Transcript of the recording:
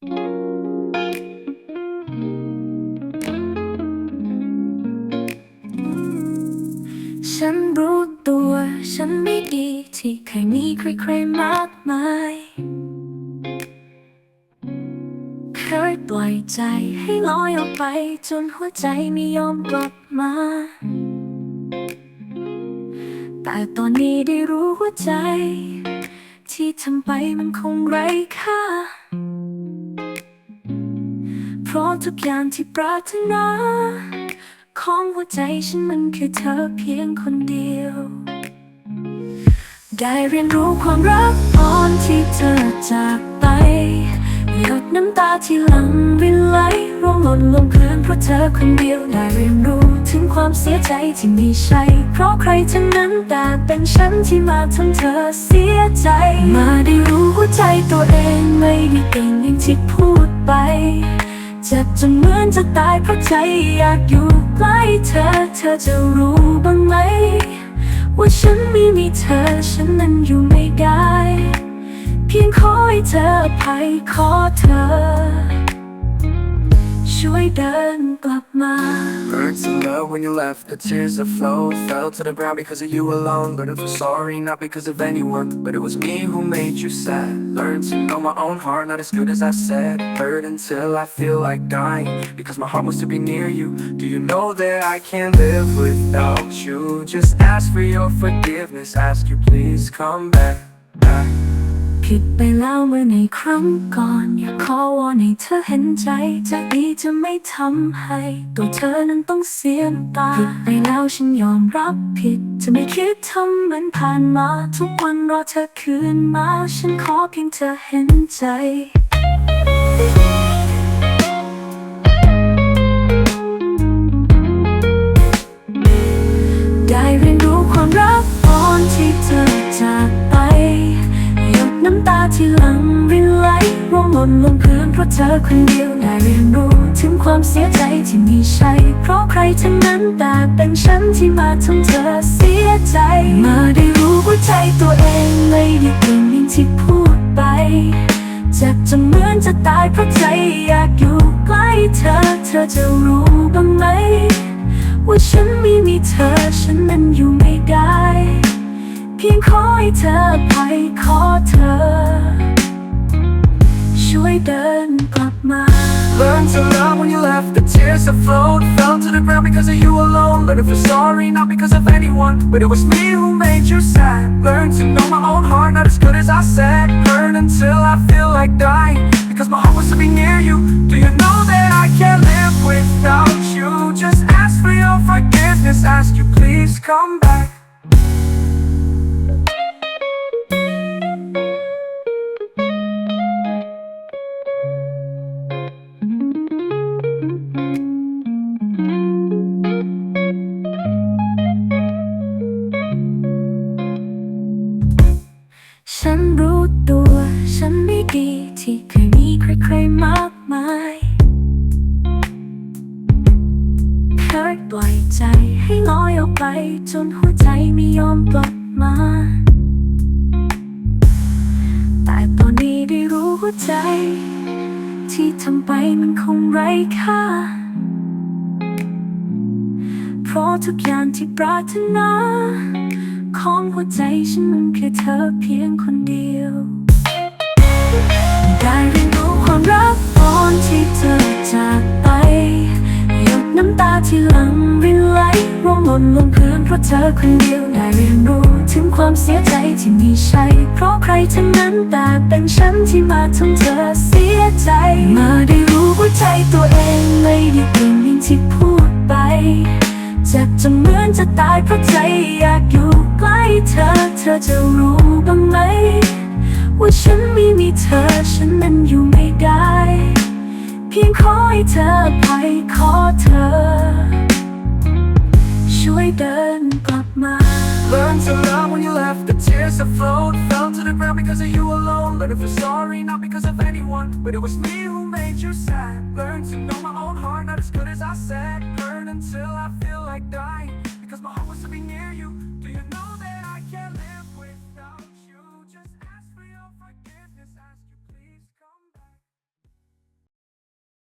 ฉันรู้ตัว ฉันไม่ดีที่เคยมีใครๆมากมาย เคยปล่อยใจให้ลอยออกไป จนหัวใจไม่ยอมกลับมา แต่ตอนนี้ได้รู้หัวใจ ที่ทำไปมันคงไร้ค่า เพราะทุกอย่างที่ปรารถนา ของหัวใจฉันมันคือเธอเพียงคนเดียว ได้เรียนรู้ความรักตอนที่เธอจากไปหยดน้ำตาที่หลังรินไหลร่วงหล่นลงพื้นเพราะเธอคนเดียวได้เรียนรู้ถึงความเสียใจที่ไม่ใช่เพราะใครทั้งนั้นแต่เป็นฉันที่มาทำเธอเสียใจ มาได้รู้หัวใจตัวเองไม่ได้เก่งอย่างที่พูดไป เจ็บจนเหมือนจะตายเพราะใจอยากอยู่ใกล้เธอ เธอจะรู้บ้างไหม ว่าฉันไม่มีเธอฉันนั้นอยู่ไม่ได้ เพียงขอให้เธออภัยขอเธอ ช่วยเดินกลับมา Learned to love when you left, the tears that flowed Fell to the ground because of you alone Learned to feel sorry, not because of anyone But it was me who made you sad Learned to know my own heart, not as good as I said Hurt until I feel like dying Because my heart wants to be near you Do you know that I can't live without you? Just ask for your forgiveness Ask you please come back, back ผิดไปแล้วเมื่อในครั้งก่อน อยากขอวอนให้เธอเห็นใจจากนี้จะไม่ทำให้ ตัวเธอนั้นต้องเสียน้ำตาผิดไปแล้วฉันยอมรับผิด จะไม่คิดทำเหมือนผ่านมา ทุกวันรอเธอคืนมา ฉันขอเพียงเธอเห็นใจ ที่หลังรินไหลร่วงหล่นลงพื้นเพราะเธอคนเดียวได้เรียนรู้ถึงความเสียใจที่ม่ใช่เพราะใครทั้งนั้นแต่เป็นฉันที่มาทำเธอเสียใจ มาได้รู้ว่าใจตัวเองไม่ได้เก่งอย่างที่พูดไปเจ็บจนเหมือนจะตายเพราะใจอยากอยู่ใกล้เธอ เธอจะรู้บ้างไหม ว่าฉันไม่มีเธอฉันนั้นอยู่ไม่ได้ เพียงขอให้เธออภัยขอเธอ ช่วยเดินกลับมา Learned to love when you left, the tears that flowed Fell to the ground because of you alone Learned to feel sorry, not because of anyone But it was me who made you sad Learned to know my own heart, not as good as I said Hurt until I feel like dying จนหัวใจไม่ยอมกลับมา แต่ตอนนี้ได้รู้หัวใจ ที่ทำไปมันคงไร้ค่า เพราะทุกอย่างที่ปรารถนา ของหัวใจฉันมันคือเธอเพียงคนเดียว ได้เรียนรู้ความรักตอนที่เธอจากไป หยดน้ำตาที่หลังริน หล่นลงพื้นเพราะเธอคนเดียวได้เรียนรู้ถึงความเสียใจที่ม่ใช่เพราะใครทั้งนั้นแต่เป็นฉันที่มาทำเธอเสียใจ มาได้รู้ว่าใจตัวเองไม่ได้เก่งอย่งที่พูดไปจ็บจนเหมือนจะตายเพราะใจอยากอยู่ใกล้เธอ เธอจะรู้บ้างไหม ว่าฉันไม่มีเธอฉันนั้นอยู่ไม่ได้ เพียงขอให้เธออภัยขอเธอ เดินกลับมา Learned to love when you left, the tears that flowed Fell to the ground because of you alone Learned to feel sorry, not because of anyone But it was me who made you sad Learned to know my own heart, not as good as I said Hurt until I feel like dying Because my heart wants to be near you